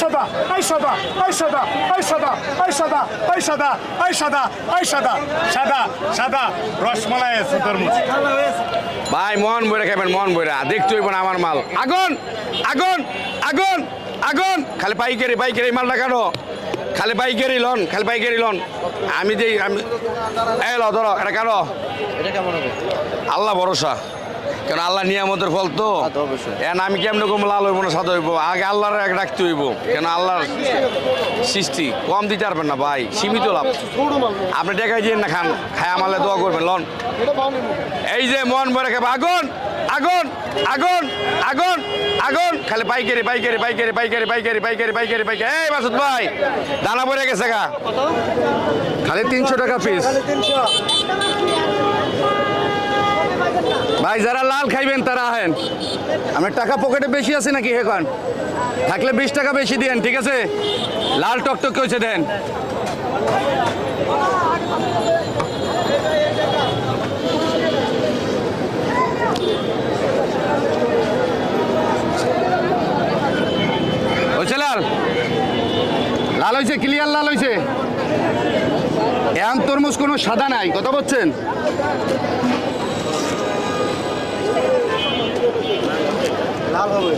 সাদা এই সাদা এই সাদা এই সাদা এই সাদা এই সাদা এই সাদা এই সাদা সাদা সাদা রসমালাই আছে তরমুজ ভাই মন বইরা খাবেন মন বইরা দেখতে হইব না আমার মাল। আগুন আগুন আগুন আগুন। খালি পাইকারি পাইকারি মাল না কেন খালি পাইকারি লন খালি পাইকারি লন। আমি যে আমি এই ল ধরো এটা কেন এটা কেমন হবে? আল্লাহ ভরসা। কেন আল্লাহ নিয়ামতের ফল তো। এখন আমি কেমন কম লাল হইব না সাদা হইব? আগে আল্লাহর এক রাখতে হইব। কেন আল্লাহর সৃষ্টি কম দিতে পারবেন না ভাই সীমিত লাভ। আপনি টাকা দিয়ে না খান। খায় আমালে দোয়া করবেন লন। এই যে মন ভরে খাবে আগুন আগুন আগুন আগুন আগুন। খালি পাইকারি পাইকারি পাইকারি পাইকারি পাইকারি পাইকারি পাইকারি পাইকারি। এই মাসুদ ভাই দানা ভরে গেছে গা। খালি তিনশো টাকা পিস ভাই, যারা লাল খাইবেন, তারা আহেন। আমার টাকা পকেটে বেশি আছে নাকি এখন থাকলে বিশ টাকা বেশি দেন ঠিক আছে? লাল টকটক হয়েছে, দেন। হয়েছে লাল? লাল হয়েছে ক্লিয়ার লাল হয়েছে। এখন তরমুজ কোনো সাদা নাই, কথা বলছেন? ভালো হবে।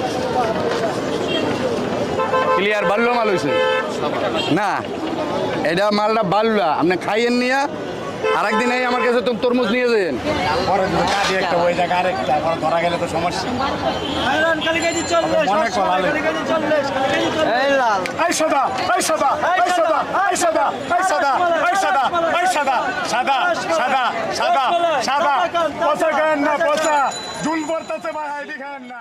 ক্লিয়ার বাড়লো মাল হয়েছে না এটা মালটা বাড়লা। আপনি খাইয়েন নিয়ে আরেকদিন এই আমার কাছে তুমি তরমুজ নিয়ে যাবেন একটা হয়ে যাক আরেকটা। ধরা গেলে তো সমস্যা। সাদা সাদা সাদা না পচা। জুল পড়তেছে বা আইডি খান না।